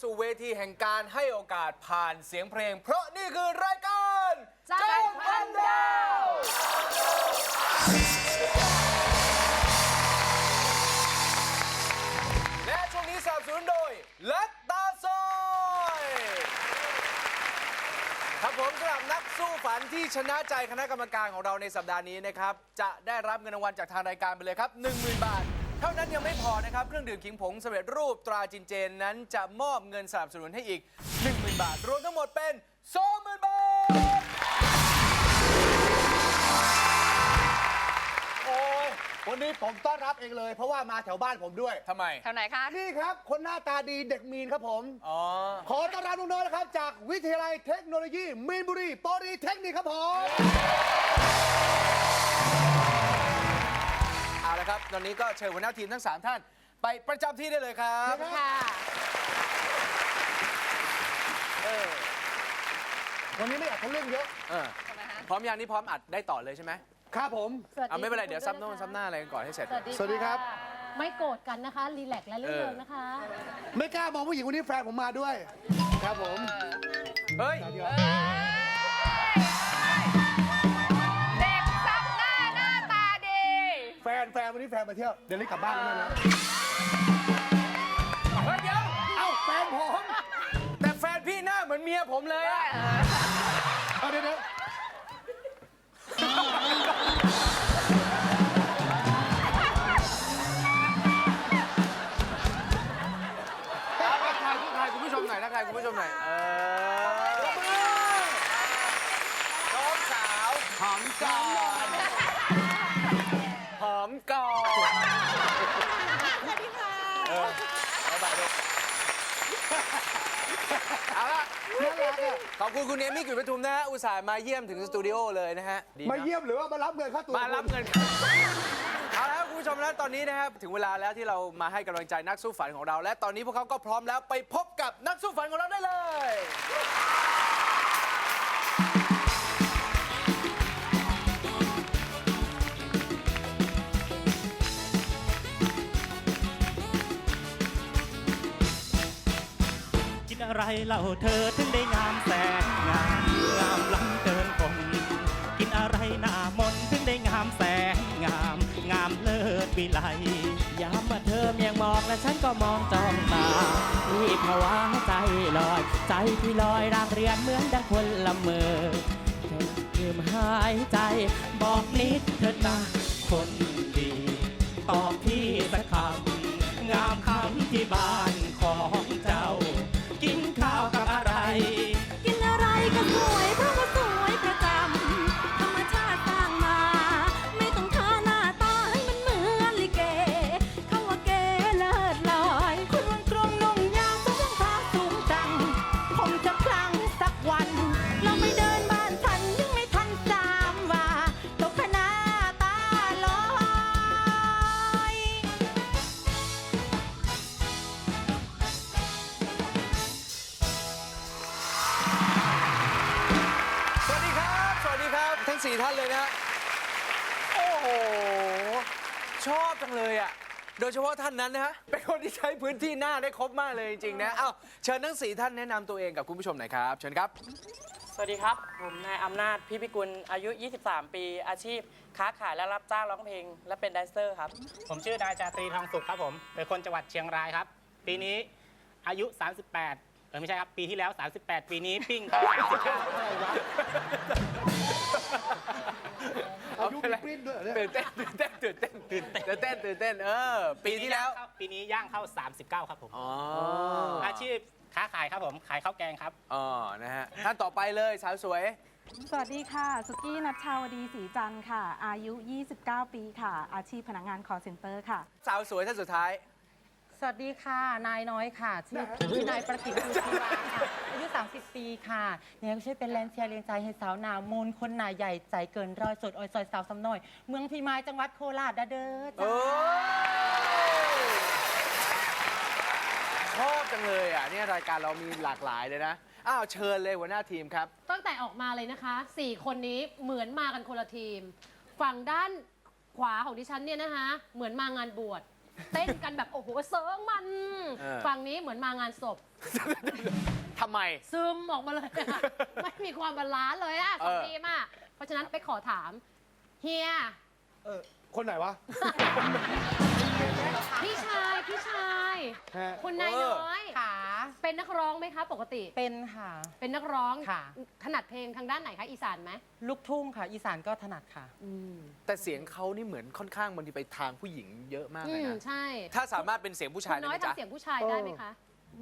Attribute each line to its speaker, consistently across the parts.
Speaker 1: ทุกท่านเข้าสู่เวทีแห่งการให้โอกาสผ่านเสียงเพลง เพราะนี่คือรายการ
Speaker 2: จันทร์พันดาว
Speaker 1: และช่วงนี้สนับสนุนโดยลัตตาซอยครับผมสำหรับนักสู้ฝันที่ชนะใจคณะกรรมการของเราในสัปดาห์นี้นะครับ จะได้รับเงินรางวัลจากทางรายการไปเลยครับ 10,000 บาท เท่านั้นยังไม่พอนะครับ เครื่องดื่มขิงผงสำเร็จรูปตราจินเจนนั้นจะมอบเงินสนับสนุนให้อีก 10,000 บาท รวมทั้งหมดเป็น 20,000 บาท
Speaker 3: โอ้ยวันนี้ผมต้อนรับเองเลย เพราะว่ามาแถวบ้านผมด้วย
Speaker 1: ทำไม
Speaker 2: แถวไหนคะ
Speaker 3: นี่ครับ คนหน้าตาดีเด็กมีนครับผม
Speaker 1: อ๋อ
Speaker 3: ขอต้อนรับน้องๆนะครับ จากวิทยาลัยเทคโนโลยีมีนบุรีปอรีเทคนิคครับผม
Speaker 1: อาละครับตอนนี้ก็เชิญหัวหน้าทีมทั้ง 3 ท่าน ไปประจำที่ได้เลยครับ
Speaker 2: ค่ะ
Speaker 3: วันนี้ไม่อยากทะลึ่งเยอะ
Speaker 1: เออ
Speaker 2: ทำไมฮะ
Speaker 1: พร้อมยังนี่พร้อมอัดได้ต่อเลยใช่ไหม
Speaker 3: ครับผม
Speaker 1: เอาไม่เป็นไรเดี๋ยวซับโน่นซับหน้าอะไรกันก่อนให้เสร็จ
Speaker 4: สวัสดี
Speaker 3: สวัสดีครับะ
Speaker 4: ไม่โกรธกันนะคะ รีแลกซ์และเรื่
Speaker 1: เอ
Speaker 4: อง
Speaker 1: อ
Speaker 4: นะคะ
Speaker 3: ไม่กล้ามองผู้หญิงคนนี้แฟนผมมาด้วย ครับผม
Speaker 1: เฮ้ย
Speaker 2: เแฟ
Speaker 3: นแฟนวันนี้แฟนมาเที่ยว เดี๋ยวรีบกลับบ้านแล้วนะ
Speaker 1: เฮ้ยเดี๋ยว
Speaker 3: เอ้าแฟนผม
Speaker 1: แต่แฟนพี่หน้าเหมือนเมียผมเลยอะ
Speaker 3: เอาเดี๋ยวเดี๋ยว
Speaker 1: เอาละ
Speaker 3: น่ารักอะ
Speaker 1: ขอบคุณคุณเอมี่กฤษปทุมนะฮะอุตส่าห์มาเยี่ยมถึงสตูดิโอเลยนะฮะดีนะ
Speaker 3: มาเยี่ยมหรือว่ามารับเงินค่าตัว
Speaker 1: มารับเงินเอาละครับคุณผู้ชมแล้วตอนนี้นะครับถึงเวลาแล้วที่เรามาให้กำลังใจนักสู้ฝันของเรา และตอนนี้พวกเขาก็พร้อมแล้วไปพบกับนักสู้ฝันของเราได้เลย
Speaker 5: อะไรเล่าเธอถึงได้งามแสนงามงามล้ำเกินคนกินอะไรหน้ามนถึงได้งามแสนงามงามเลิศวิไลยามมาเธอเมียงมองและฉันก็มองจ้องตาที่ภาวะใจลอย ใจที่ลอยรางเรียนเหมือนดังคนละเมอลืมหายใจบอกนิดเถิดนะคนดีตอบพี่สักคำงามคำที่บ้านของ
Speaker 4: ทั้ง
Speaker 1: 4 ท่านเลยนะโอ้โห ชอบจังเลยอะ โดยเฉพาะท่านนั้นนะฮะ เป็นคนที่ใช้พื้นที่หน้าได้ครบมากเลยจริงๆนะเอ้าเชิญทั้ง 4 ท่านแนะนำตัวเองกับคุณผู้ชมหน่อยครับ เชิญครับ
Speaker 6: สวัสดีครับ ผมนายอำนาจพิพิกุลอายุ 23 ปี อาชีพ ค้าขายและรับจ้างร้องเพลง และเป็นแดนเซอร์ครับ
Speaker 7: ผมชื่อนายจาตรีทองสุขครับผมเป็นคนจังหวัดเชียงรายครับ ปีนี้อายุ 38 เออไม่ใช่ครับ ปีที่แล้ว 38 ปีนี้ปิ้งเข้า39
Speaker 3: อายุมีปริ้นด้วยเหรอเนี่ย
Speaker 1: ตื่นเต้นตื่นเต้นตื่นเต้นตื่นเต้นตื่นเต้นตื่นเต้นเออ ปีที่แล้ว
Speaker 7: ปีนี้ย่างเข้า 39 ครับผม
Speaker 1: อ๋อ
Speaker 7: อาชีพค้าขายครับผมขายข้าวแกงครับ
Speaker 1: อ๋อนะฮะท่านต่อไปเลยสาวสวย
Speaker 8: สวัสดีค่ะ สุกี้นัชชาวดีศรีจันทร์ค่ะ อายุ 29 ปีค่ะ อาชีพพนักงาน call center ค่ะ
Speaker 1: สาวสวยท่านสุดท้าย
Speaker 6: สวัสดีค่ะ นายน้อยค่ะ ชื่อชื่อนายประกิตภูชีวาค่ะ อายุ 30 ปีค่ะเนี่ยช่วยเป็นแรงเชียร์เรียงใจให้สาวหนาวมูลคนหนาใหญ่ใจเกินร้อยสดออยซอยสาวสำน้อย เมืองพิมายจังหวัดโคราชเด้อ
Speaker 1: โอ้
Speaker 6: จ้า
Speaker 1: ชอบจังเลยอะเนี่ยรายการเรามีหลากหลายเลยนะ อ้าวเชิญเลยหัวหน้าทีมครับ
Speaker 4: ตั้งแต่ออกมาเลยนะคะสี่คนนี้เหมือนมากันคนละทีม ฝั่งด้านขวาของดิฉันเนี่ยนะคะ เหมือนมางานบวช
Speaker 9: เต้นกันแบบโอ้โหเซิร์งมัน
Speaker 1: เออ
Speaker 9: ฝั่งนี้เหมือนมางานศพ
Speaker 1: ทำไม
Speaker 9: ซึมออกมาเลยอะ ไม่มีความบาลานซ์เลยอะสอง
Speaker 1: เออ
Speaker 9: ทีมอะเพราะฉะนั้นไปขอถาม เฮีย
Speaker 3: เออคนไหนวะ
Speaker 9: พี่ชาย พี่ชาย
Speaker 3: ฮะ
Speaker 9: คุณนายน้อย
Speaker 6: ค่ะ
Speaker 9: เป็นนักร้องไหมคะปกติ
Speaker 6: เป็นค่ะ
Speaker 9: เป็นนักร้อง
Speaker 6: ค่ะ
Speaker 9: ถนัดเพลงทางด้านไหนคะ อีสานไหม
Speaker 6: ลูกทุ่งค่ะ อีสานก็ถนัดค่ะ
Speaker 9: อืม
Speaker 1: แต่เสียงเขานี่เหมือนค่อนข้างบางทีไปทางผู้หญิงเยอะมาก
Speaker 9: อื
Speaker 1: เลย
Speaker 9: ม
Speaker 1: นะ
Speaker 9: ใช่
Speaker 1: ถ้าสามารถเป็นเสียงผู้
Speaker 9: คุ
Speaker 1: ชาย
Speaker 9: ณ
Speaker 1: ได้
Speaker 9: น้อ
Speaker 1: ไห
Speaker 9: ย
Speaker 1: มจ๊ะ
Speaker 9: ทำเสียงผู้ชายได้ไหมคะ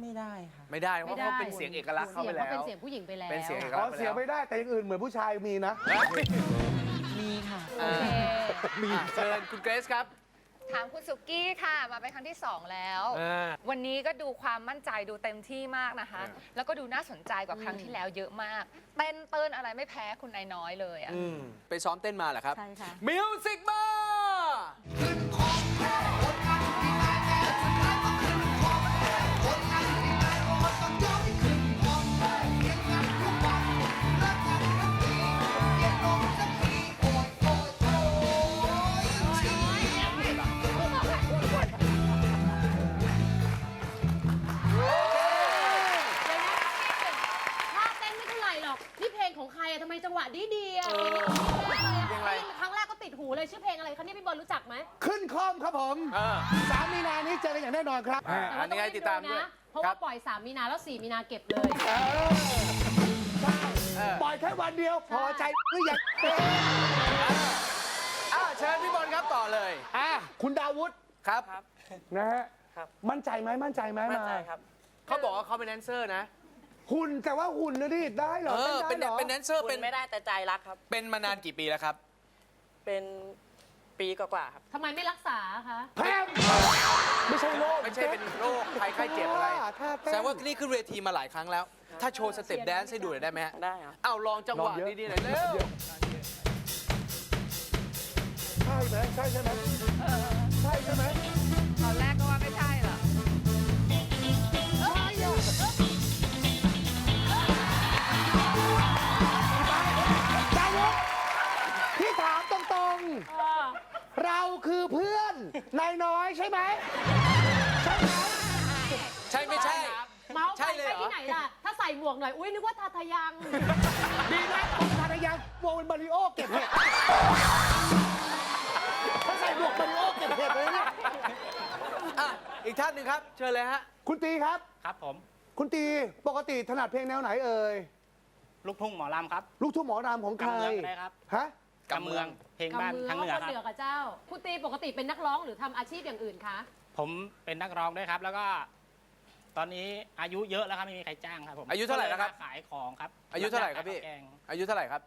Speaker 6: ไม่ได้ค่ะ
Speaker 1: ไม่ได้เพราะเขาเป็นเสียงเอกลักษณ์เข้าไป
Speaker 9: เสียง
Speaker 1: แล้
Speaker 9: เขาเป็น
Speaker 1: ว
Speaker 9: เสียงผู้หญิงไปแล้ว
Speaker 1: เป็นเสียงเอก
Speaker 3: อ๋
Speaker 1: ลั
Speaker 3: อก
Speaker 1: ษณ์ไป
Speaker 3: เสีย
Speaker 1: แล้ว
Speaker 3: ไม่ได้แต่อย่างอื่นเหมือนผู้ชายมีนะ
Speaker 6: มีค่ะ
Speaker 9: โอเค
Speaker 1: มี เชิญคุณเกรซครับ
Speaker 2: ถามคุณสุกี้ค่ะมาเป็นครั้งที่ 2 แล้ว
Speaker 1: อ่า
Speaker 2: วันนี้ก็ดูความมั่นใจดูเต็มที่มากนะคะ
Speaker 1: อ่า
Speaker 2: แล้วก็ดูน่าสนใจกว่าครั้งที่แล้วเยอะมากเต้นเติ้นอะไรไม่แพ้คุณนายน้อยเลยอะ
Speaker 1: ไปซ้อมเต้นมาเหรอครับ
Speaker 8: ใช่ค่ะ
Speaker 1: มิวสิกมา
Speaker 9: ท่ อกนี่เพลงของใครอะทำไมจังหวะดีดีๆอะ
Speaker 1: เออเพลงอะไร
Speaker 9: ได้ยินครั้งแรกก็ติดหูเลยชื่อเพลงอะไรคะเนี่ยพี่บอลรู้จักไหม
Speaker 3: ขึ้นคอมครับผม
Speaker 1: อ่า
Speaker 3: สามมีนานี้เจอกันอย่างแน่นอนครับ
Speaker 1: อ่า
Speaker 9: แต่
Speaker 1: อั
Speaker 9: ว่าน
Speaker 1: นี้ให้ติดตามด้วย
Speaker 9: นะเพราะ
Speaker 1: ครั
Speaker 9: ว่า
Speaker 1: บ
Speaker 9: ปล่อย 3 มีนาแล้ว 4 มีนาเก็บเลย
Speaker 3: เออใช่
Speaker 1: เออ
Speaker 3: ปล่อยแค่วันเดียวพอใจหรือยังเอ๊ะ
Speaker 1: อ่าเชิญพี่บอลครับต่อเลย
Speaker 3: อะคุณดาวุฒิ
Speaker 1: ครับ
Speaker 3: นะฮะมั่นใจไหมมั่นใจไหมมั่นใจครับ
Speaker 1: เขาบอกว่าเขาเป็นแดนเซอร์นะ
Speaker 3: หุ่นแต่ว่าหุ่นนะดิได้เหรอ
Speaker 1: เออเป็น
Speaker 3: ได้เหรอ
Speaker 1: เป็นแดนเซอร์เป็น
Speaker 10: ไม่ได้แต่ใจรักครับ
Speaker 1: เป็นมานานกี่ปีแล้วครับ
Speaker 10: เป็นปีกว่าๆครับ
Speaker 9: ทำไมไม่รักษาคะ
Speaker 3: แพมไม่ใช่โรค
Speaker 1: ไม่ใช่เป็นโรคภัยไข้เจ็บอะไร
Speaker 3: ถ้า
Speaker 1: แสดงว่านี่ขึ้นเวทีมาหลายครั้งแล้ว ถ้าโชว์สเต็ปแดนซ์ให้ดูหน่อยได้ไหมฮะ
Speaker 10: ได้ครับ
Speaker 1: เอาลองจังหวะดีๆหน่อยเร็ว
Speaker 3: ใช่ไหมใช่ใช่ไหมใช่ใช่ไหม
Speaker 2: น
Speaker 3: นายน้อยใช่ไหมใช่ไหม
Speaker 1: ใช่ไม่ใช่
Speaker 9: เมาส์
Speaker 1: ใช่
Speaker 9: ไป
Speaker 1: เลยเหรอ
Speaker 9: ไปที่ไหนล่ะ ถ้าใส่หมวกหน่อย อุ้ยนึกว่าทาทายัง
Speaker 3: ดีนะคุณธนยังวงเป็นมาริโอเก็บเห็ดถ้าใส่หมวกมาริโอเก็บเห็ดเลยเนี่ย
Speaker 1: อะอีกท่านหนึ่งครับ เชิญเลยฮะ
Speaker 3: คุณตีครับ
Speaker 7: ครับผม
Speaker 3: คุณตีปกติถนัดเพลงแนวไหนเอ่ย
Speaker 7: ลูกทุ่งหมอลำครับ
Speaker 3: ลูกทุ่งหมอรำของใคร
Speaker 7: กำเมืองก็ได้ครับ
Speaker 3: ฮะ
Speaker 7: กำเมือง เพลงบ้าน
Speaker 9: กำมือ
Speaker 7: ทางเหนือ
Speaker 9: คน
Speaker 7: ครั
Speaker 9: เหนือบกับเจ้าคุณตีปกติเป็นนักร้องหรือทำอาชีพอย่างอื่นคะ
Speaker 7: ผมเป็นนักร้องด้วยครับ แล้วก็ ตอนนี้อายุเยอะแล้วครับไม่มีใครจ้างครับผม
Speaker 1: อายุเท่าไหร่แล้วครับ
Speaker 7: ก็เยมาขายของครับ
Speaker 1: อายุเท่าไหร่ครับพี่
Speaker 7: ขายข้าวแกง
Speaker 1: อายุเท่าไหร่ครับ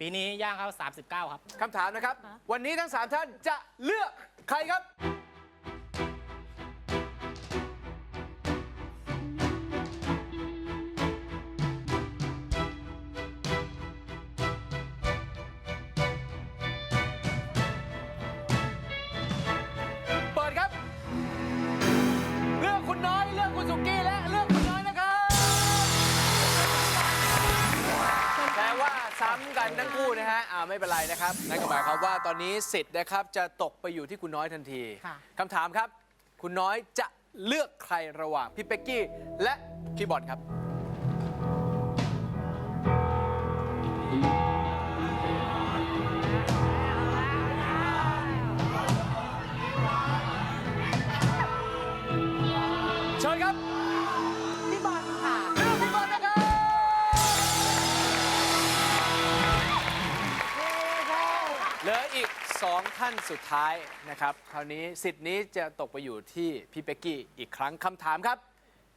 Speaker 7: ปีนี้ย่างเข้า39 ครับ
Speaker 1: คำถามนะครับ วันนี้ทั้งสามท่านจะเลือกใครครับ ไม่เป็นไรนะครับ นั่นก็หมายความว่าตอนนี้สิทธิ์นะครับจะตกไปอยู่ที่คุณน้อยทันที
Speaker 6: ค่ะ
Speaker 1: คำถามครับ คุณน้อยจะเลือกใครระหว่างพี่เป็กกี้และพี่บอลครับ 2ท่านสุดท้ายนะครับ คราวนี้สิทธิ์นี้จะตกไปอยู่ที่พี่เป๊กกี้อีกครั้งคำถามครับ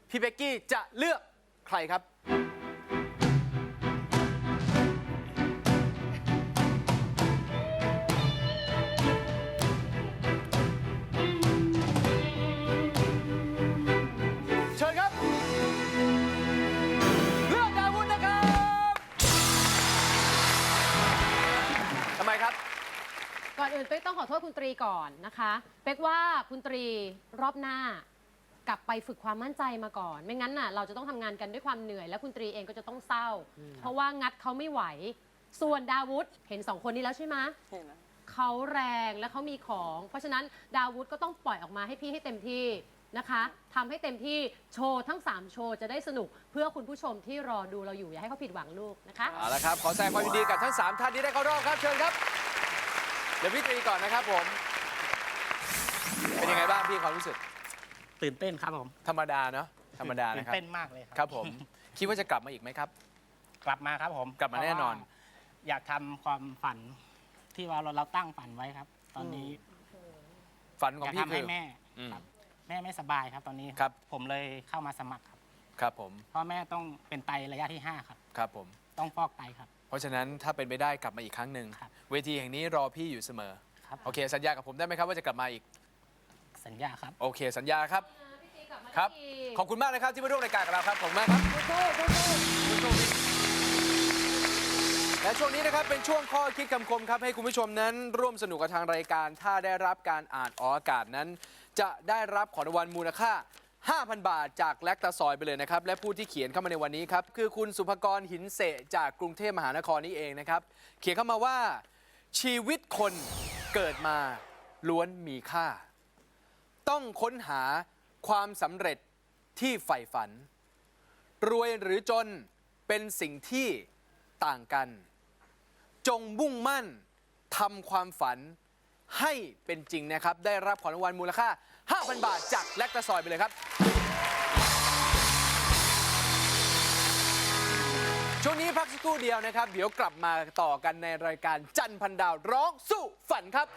Speaker 1: พี่เป๊กกี้จะเลือกใครครับ เป๊
Speaker 9: กต้องขอโทษคุณตรีก่อนนะคะเป๊กว่าคุณตรีรอบหน้ากลับไปฝึกความมั่นใจมาก่อน ไม่งั้นน่ะเราจะต้องทำงานกันด้วยความเหนื่อย และคุณตรีเองก็จะต้องเศร้า เพราะว่างัดเขาไม่ไหว ส่วนดาวุธเห็นสองคนนี้แล้วใช่ไหม
Speaker 10: เห็นไหม
Speaker 9: เขาแรงและเขามีของ เพราะฉะนั้นดาวุธก็ต้องปล่อยออกมาให้พี่ให้เต็มที่นะคะทำให้เต็มที่โชว์ทั้ง 3 โชว์จะได้สนุกเพื่อคุณผู้ชมที่รอดูเราอยู่อย่าให้เขาผิดหวังลูกนะคะ
Speaker 1: เอาละครับ ขอแสดงความยินดีกับทั้ง 3 ท่านที่ได้เข้ารอบครับ เชิญครับ เดี๋ยวพี่ตรีก่อนนะครับผม เป็นยังไงบ้างพี่ความรู้สึก
Speaker 7: ตื่นเต้นครับผม
Speaker 1: ธรรมดาเนาะ ธรรมดา
Speaker 7: ตื่
Speaker 1: นะ
Speaker 7: น
Speaker 1: ครับ
Speaker 7: เต้นมากเลยครับ
Speaker 1: ครับผม คิดว่าจะกลับมาอีกไหมครับ
Speaker 7: กลับมาครับผม
Speaker 1: กลับมาแน่นอน
Speaker 7: เพราะว่าอยากทำความฝันที่ว่าเราเราตั้งฝันไว้ครับ ตอนนี้
Speaker 1: ฝันข
Speaker 7: อ
Speaker 1: อง
Speaker 7: ยาก
Speaker 1: พี่
Speaker 7: ทำ
Speaker 1: คื
Speaker 7: ให้
Speaker 1: อ
Speaker 7: แม่
Speaker 1: อืม
Speaker 7: ครับแม่ไม่สบายครับตอนนี้
Speaker 1: ครับ
Speaker 7: ผมเลยเข้ามาสมัครครับ
Speaker 1: ครับผม
Speaker 7: เพราะแม่ต้องเป็นไตระยะที่5ครับ
Speaker 1: ครับผม
Speaker 7: ต้องฟอกไตครับ
Speaker 1: เพราะฉะนั้นถ้าเป็นไปได้กลับมาอีกครั้งหนึ่ง
Speaker 7: ครับ
Speaker 1: เวทีแห่งนี้รอพี่อยู่เสมอ
Speaker 7: ครับ
Speaker 1: โอเค สัญญากับผมได้ไหมครับว่าจะกลับมาอีก
Speaker 7: สัญญาครับ
Speaker 1: โอเคสัญญาครับ ครับ ขอบคุณมากนะครับที่มาร่วมรายการกับเราครับ ขอบคุณมากครับและช่วงนี้นะครับเป็นช่วงข้อคิดคำคมครับให้คุณผู้ชมนั้น ร่วมสนุกกับทางรายการ ถ้าได้รับการอ่านออกอากาศนั้น จะได้รับของรางวัลมูลค่า 5,000 บาทจากแลคตาซอยไปเลยนะครับ และผู้ที่เขียนเข้ามาในวันนี้ครับ คือคุณสุภกรหินเสจากกรุงเทพมหานครนี้เองนะครับ เขียนเข้ามาว่า ชีวิตคนเกิดมาล้วนมีค่า ต้องค้นหาความสำเร็จที่ใฝ่ฝัน รวยหรือจนเป็นสิ่งที่ต่างกัน จงมุ่งมั่นทำความฝัน ให้เป็นจริงนะครับ ได้รับของรางวัลมูลค่า 5,000 บาทจากแลกตะซอยไปเลยครับ ช่วงนี้พักสักครู่เดียวนะครับ เดี๋ยวกลับมาต่อกันในรายการจันพันดาวร้องสู้ฝันครับ